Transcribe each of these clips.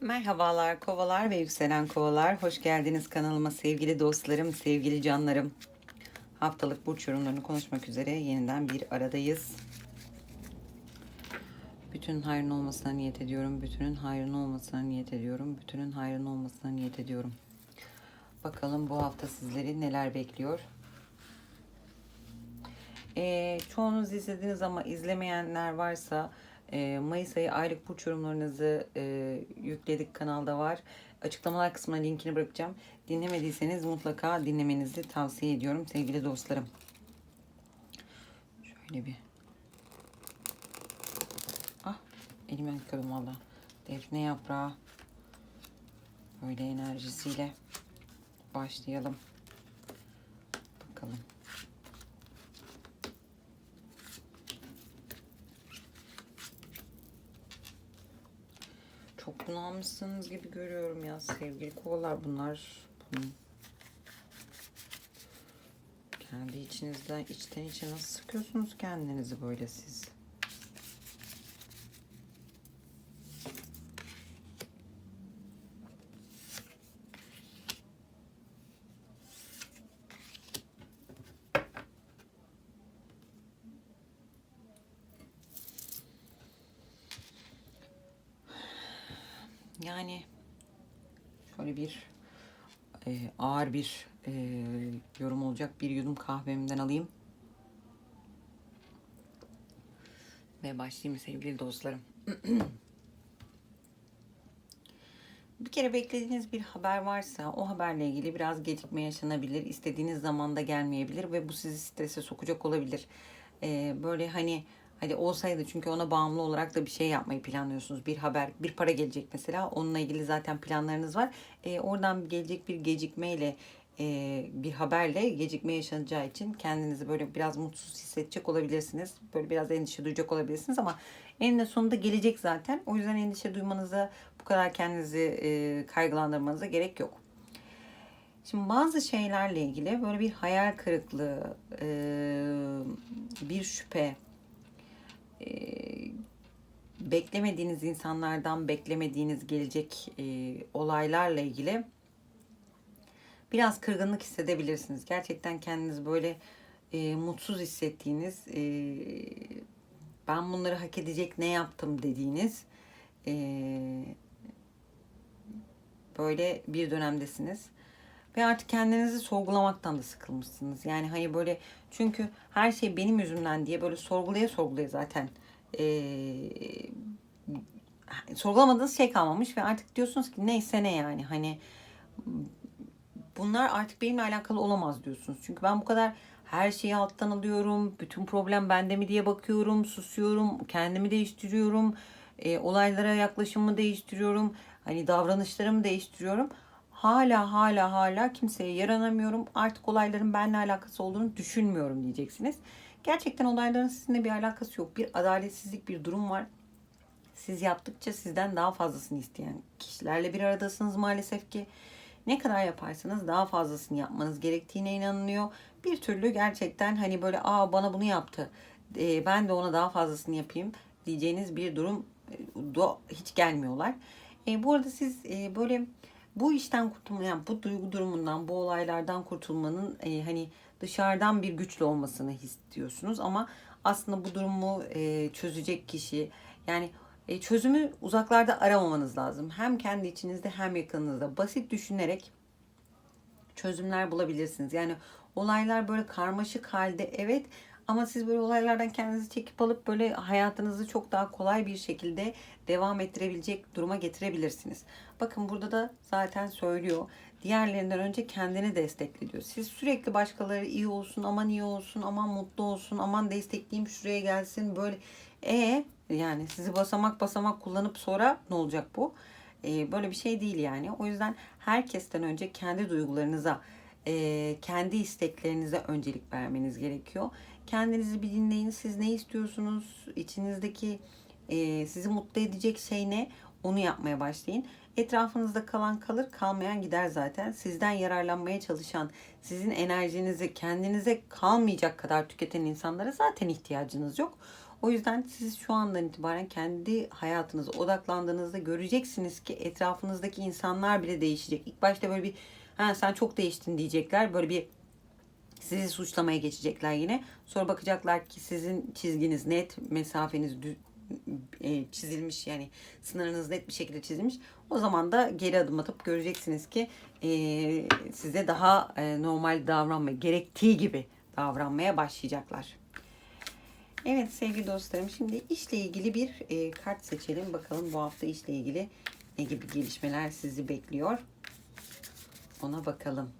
Merhabalar kovalar ve yükselen kovalar. Hoş geldiniz kanalıma sevgili dostlarım, sevgili canlarım. Haftalık burç yorumlarını konuşmak üzere yeniden bir aradayız. Bütün hayrın olmasına niyet ediyorum. Bütünün hayrın olmasına niyet ediyorum. Bütünün hayrın olmasına niyet ediyorum. Bakalım bu hafta sizleri neler bekliyor. Ee, çoğunuz izlediniz ama izlemeyenler varsa e, Mayıs ayı aylık burç yorumlarınızı e, yükledik kanalda var. Açıklamalar kısmına linkini bırakacağım. Dinlemediyseniz mutlaka dinlemenizi tavsiye ediyorum sevgili dostlarım. Şöyle bir. Ah elime yıkadım valla. Defne yaprağı. Böyle enerjisiyle başlayalım. Bakalım. Çok bunalmışsınız gibi görüyorum ya sevgili kovalar bunlar. Kendi içinizden içten içe nasıl sıkıyorsunuz kendinizi böyle siz? Yani şöyle bir e, ağır bir e, yorum olacak. Bir yudum kahvemden alayım. Ve başlayayım sevgili dostlarım. bir kere beklediğiniz bir haber varsa o haberle ilgili biraz gecikme yaşanabilir. İstediğiniz zamanda gelmeyebilir ve bu sizi strese sokacak olabilir. E, böyle hani Hadi olsaydı çünkü ona bağımlı olarak da bir şey yapmayı planlıyorsunuz. Bir haber, bir para gelecek mesela. Onunla ilgili zaten planlarınız var. E, oradan gelecek bir gecikmeyle e, bir haberle gecikme yaşanacağı için kendinizi böyle biraz mutsuz hissedecek olabilirsiniz. Böyle biraz endişe duyacak olabilirsiniz ama eninde sonunda gelecek zaten. O yüzden endişe duymanıza bu kadar kendinizi e, kaygılandırmanıza gerek yok. Şimdi bazı şeylerle ilgili böyle bir hayal kırıklığı, e, bir şüphe, e, beklemediğiniz insanlardan beklemediğiniz gelecek e, olaylarla ilgili biraz kırgınlık hissedebilirsiniz. Gerçekten kendinizi böyle e, mutsuz hissettiğiniz, e, ben bunları hak edecek ne yaptım dediğiniz e, böyle bir dönemdesiniz. Ve artık kendinizi sorgulamaktan da sıkılmışsınız. Yani hani böyle çünkü her şey benim yüzümden diye böyle sorgulaya sorgulaya zaten ee, sorgulamadığınız şey kalmamış ve artık diyorsunuz ki neyse ne yani hani bunlar artık benimle alakalı olamaz diyorsunuz. Çünkü ben bu kadar her şeyi alttan alıyorum. Bütün problem bende mi diye bakıyorum, susuyorum, kendimi değiştiriyorum. E, olaylara yaklaşımımı değiştiriyorum. Hani davranışlarımı değiştiriyorum hala hala hala kimseye yaranamıyorum. Artık olayların benimle alakası olduğunu düşünmüyorum diyeceksiniz. Gerçekten olayların sizinle bir alakası yok. Bir adaletsizlik bir durum var. Siz yaptıkça sizden daha fazlasını isteyen kişilerle bir aradasınız maalesef ki. Ne kadar yaparsanız daha fazlasını yapmanız gerektiğine inanılıyor. Bir türlü gerçekten hani böyle aa bana bunu yaptı. E, ben de ona daha fazlasını yapayım diyeceğiniz bir durum e, hiç gelmiyorlar. E, bu arada siz e, böyle bu işten kurtulmayan, bu duygu durumundan, bu olaylardan kurtulmanın e, hani dışarıdan bir güçlü olmasını istiyorsunuz ama aslında bu durumu e, çözecek kişi yani e, çözümü uzaklarda aramamanız lazım. Hem kendi içinizde hem yakınınızda basit düşünerek çözümler bulabilirsiniz. Yani olaylar böyle karmaşık halde evet ama siz böyle olaylardan kendinizi çekip alıp böyle hayatınızı çok daha kolay bir şekilde devam ettirebilecek duruma getirebilirsiniz. Bakın burada da zaten söylüyor. Diğerlerinden önce kendini destekliyor. Siz sürekli başkaları iyi olsun, aman iyi olsun, aman mutlu olsun, aman destekleyeyim şuraya gelsin böyle. E yani sizi basamak basamak kullanıp sonra ne olacak bu? E, böyle bir şey değil yani. O yüzden herkesten önce kendi duygularınıza, e, kendi isteklerinize öncelik vermeniz gerekiyor. Kendinizi bir dinleyin. Siz ne istiyorsunuz? İçinizdeki e, sizi mutlu edecek şey ne? Onu yapmaya başlayın. Etrafınızda kalan kalır, kalmayan gider zaten. Sizden yararlanmaya çalışan, sizin enerjinizi kendinize kalmayacak kadar tüketen insanlara zaten ihtiyacınız yok. O yüzden siz şu andan itibaren kendi hayatınıza odaklandığınızda göreceksiniz ki etrafınızdaki insanlar bile değişecek. İlk başta böyle bir ha, sen çok değiştin diyecekler. Böyle bir sizi suçlamaya geçecekler yine. Sonra bakacaklar ki sizin çizginiz net, mesafeniz dü- e, çizilmiş yani sınırınız net bir şekilde çizilmiş. O zaman da geri adım atıp göreceksiniz ki e, size daha e, normal davranmaya, gerektiği gibi davranmaya başlayacaklar. Evet sevgili dostlarım şimdi işle ilgili bir e, kart seçelim. Bakalım bu hafta işle ilgili ne gibi gelişmeler sizi bekliyor. Ona bakalım.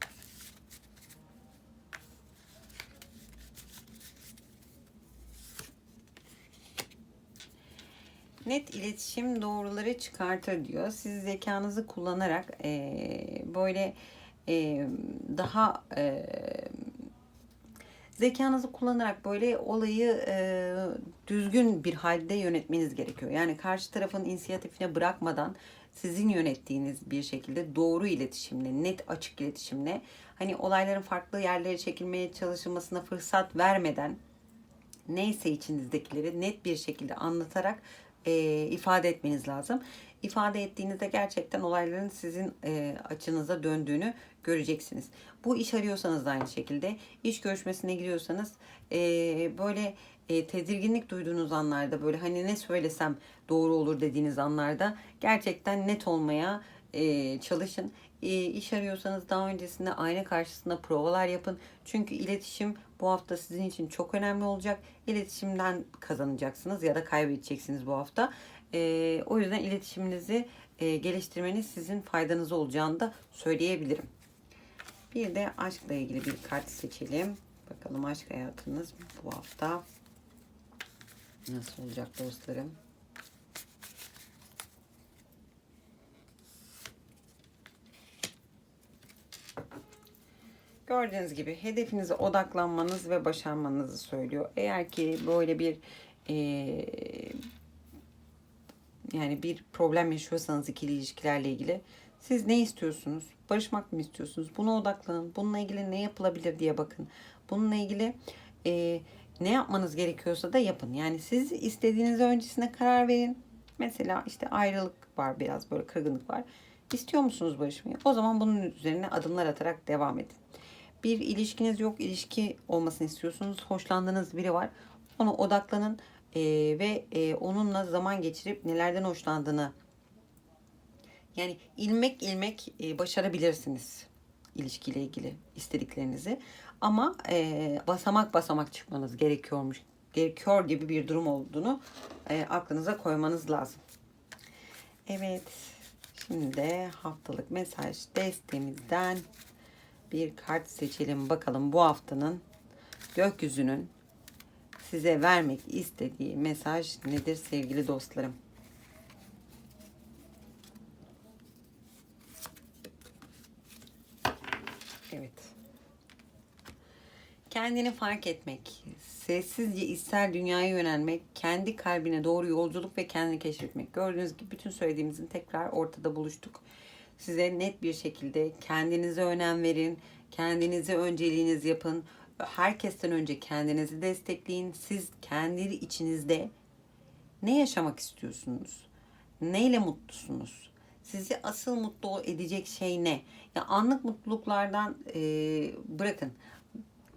Net iletişim doğruları çıkartır diyor. Siz zekanızı kullanarak e, böyle e, daha e, zekanızı kullanarak böyle olayı e, düzgün bir halde yönetmeniz gerekiyor. Yani karşı tarafın inisiyatifine bırakmadan sizin yönettiğiniz bir şekilde doğru iletişimle, net açık iletişimle hani olayların farklı yerlere çekilmeye çalışılmasına fırsat vermeden neyse içinizdekileri net bir şekilde anlatarak e, ifade etmeniz lazım. İfade ettiğinizde gerçekten olayların sizin e, açınıza döndüğünü göreceksiniz. Bu iş arıyorsanız da aynı şekilde iş görüşmesine giriyorsanız e, böyle e, tedirginlik duyduğunuz anlarda böyle hani ne söylesem doğru olur dediğiniz anlarda gerçekten net olmaya e, çalışın. İş arıyorsanız daha öncesinde ayna karşısında provalar yapın. Çünkü iletişim bu hafta sizin için çok önemli olacak. İletişimden kazanacaksınız ya da kaybedeceksiniz bu hafta. E, o yüzden iletişiminizi e, geliştirmeniz sizin faydanız olacağını da söyleyebilirim. Bir de aşkla ilgili bir kart seçelim. Bakalım aşk hayatınız bu hafta nasıl olacak dostlarım? Gördüğünüz gibi hedefinize odaklanmanız ve başarmanızı söylüyor. Eğer ki böyle bir e, yani bir problem yaşıyorsanız ikili ilişkilerle ilgili siz ne istiyorsunuz? Barışmak mı istiyorsunuz? Buna odaklanın. Bununla ilgili ne yapılabilir diye bakın. Bununla ilgili e, ne yapmanız gerekiyorsa da yapın. Yani siz istediğiniz öncesine karar verin. Mesela işte ayrılık var biraz böyle kırgınlık var. İstiyor musunuz barışmayı? O zaman bunun üzerine adımlar atarak devam edin. Bir ilişkiniz yok, ilişki olmasını istiyorsunuz. Hoşlandığınız biri var. Ona odaklanın e, ve e, onunla zaman geçirip nelerden hoşlandığını yani ilmek ilmek e, başarabilirsiniz ilişkiyle ilgili istediklerinizi. Ama e, basamak basamak çıkmanız gerekiyormuş gerekiyor gibi bir durum olduğunu e, aklınıza koymanız lazım. Evet. Şimdi haftalık mesaj destemizden bir kart seçelim. Bakalım bu haftanın gökyüzünün size vermek istediği mesaj nedir sevgili dostlarım? Evet. Kendini fark etmek, sessizce içsel dünyaya yönelmek, kendi kalbine doğru yolculuk ve kendini keşfetmek. Gördüğünüz gibi bütün söylediğimizin tekrar ortada buluştuk. Size net bir şekilde kendinize önem verin, kendinize önceliğiniz yapın. Herkesten önce kendinizi destekleyin. Siz kendi içinizde ne yaşamak istiyorsunuz? Neyle mutlusunuz? Sizi asıl mutlu edecek şey ne? Ya anlık mutluluklardan e, bırakın.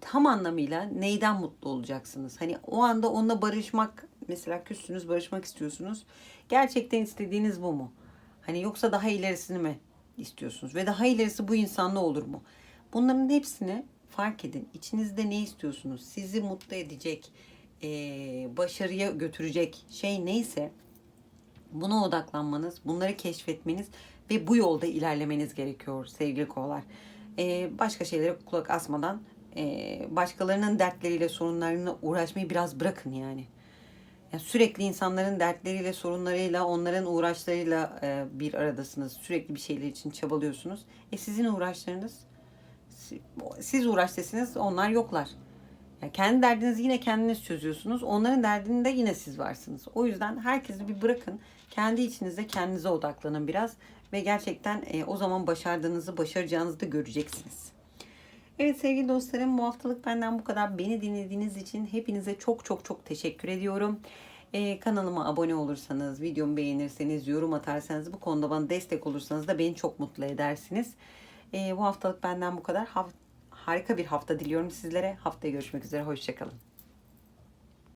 Tam anlamıyla neyden mutlu olacaksınız? Hani o anda onunla barışmak, mesela küssünüz barışmak istiyorsunuz. Gerçekten istediğiniz bu mu? Hani yoksa daha ilerisini mi istiyorsunuz? Ve daha ilerisi bu insanla olur mu? Bunların hepsini fark edin. İçinizde ne istiyorsunuz? Sizi mutlu edecek, e, başarıya götürecek şey neyse buna odaklanmanız, bunları keşfetmeniz ve bu yolda ilerlemeniz gerekiyor sevgili kovalar. E, başka şeylere kulak asmadan e, başkalarının dertleriyle, sorunlarına uğraşmayı biraz bırakın yani. Yani sürekli insanların dertleriyle, sorunlarıyla, onların uğraşlarıyla e, bir aradasınız. Sürekli bir şeyler için çabalıyorsunuz. E sizin uğraşlarınız, siz uğraş desiniz onlar yoklar. Yani kendi derdinizi yine kendiniz çözüyorsunuz. Onların derdinde yine siz varsınız. O yüzden herkesi bir bırakın. Kendi içinizde kendinize odaklanın biraz. Ve gerçekten e, o zaman başardığınızı, başaracağınızı da göreceksiniz. Evet sevgili dostlarım bu haftalık benden bu kadar. Beni dinlediğiniz için hepinize çok çok çok teşekkür ediyorum. Ee, kanalıma abone olursanız, videomu beğenirseniz, yorum atarsanız, bu konuda bana destek olursanız da beni çok mutlu edersiniz. Ee, bu haftalık benden bu kadar. Hav- harika bir hafta diliyorum sizlere. Haftaya görüşmek üzere. Hoşçakalın.